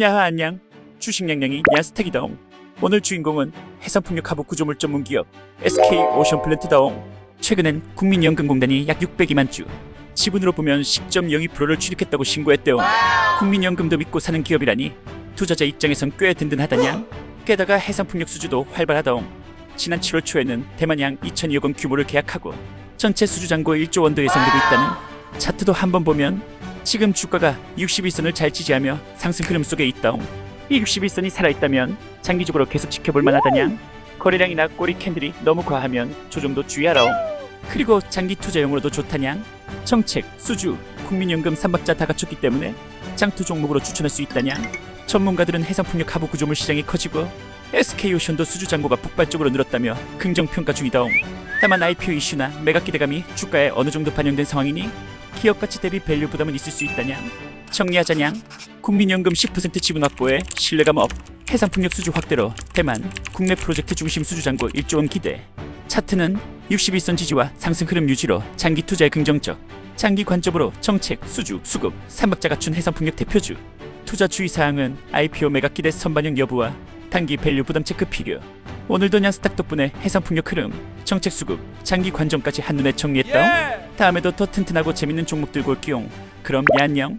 야하 안녕 주식냥냥이 야스택이다옹. 오늘 주인공은 해상풍력 하부 구조물 전 문 기업 SK 오션플랜트다옹. 최근엔 국민연금공단이 약 602만 주 지분으로 보면 10.02%를 취득했다고 신고했대요 국민연금도 믿고 사는 기업이라니 투자자 입장에선 꽤 든든하다냥. 게다가 해상풍력 수주도 활발하다옹. 지난 7월 초에는 대만양 2천여억 원 규모를 계약하고 전체 수주 잔고 1조 원도 예상되고 있다는 차트도 한번 보면 지금 주가가 61선을 잘 지지하며 상승 흐름 속에 있다옹. 이 61선이 살아있다면 장기적으로 계속 지켜볼 만하다냥. 거래량이나 꼬리 캔들이 너무 과하면 조정도 주의하라옹. 그리고 장기 투자용으로도 좋다냥. 정책, 수주, 국민연금 삼박자 다 갖췄기 때문에 장투 종목으로 추천할 수 있다냥. 전문가들은 해상풍력 하부 구조물 시장이 커지고 SK오션도 수주 잔고가 폭발적으로 늘었다며 긍정 평가 중이다옹. 다만 IPO 이슈나 매각 기대감이 주가에 어느 정도 반영된 상황이니 기업 가치 대비 밸류 부담은 있을 수 있다냥. 정리하자냥. 국민연금 10% 지분 확보에 신뢰감 업. 해상풍력 수주 확대로 대만 국내 프로젝트 중심 수주 잔고 1조 원 기대. 차트는 61선 지지와 상승 흐름 유지로 장기 투자에 긍정적. 장기 관점으로 정책, 수주, 수급, 삼박자 갖춘 해상풍력 대표주. 투자 주의 사항은 IPO 매각 기대 선반영 여부와 단기 밸류 부담 체크 필요. 오늘도 냥스탁 덕분에 해상풍력 흐름, 정책 수급, 장기 관점까지 한눈에 정리했다. 다음에도 더 튼튼하고 재밌는 종목 들고 올게용. 그럼 야 안녕.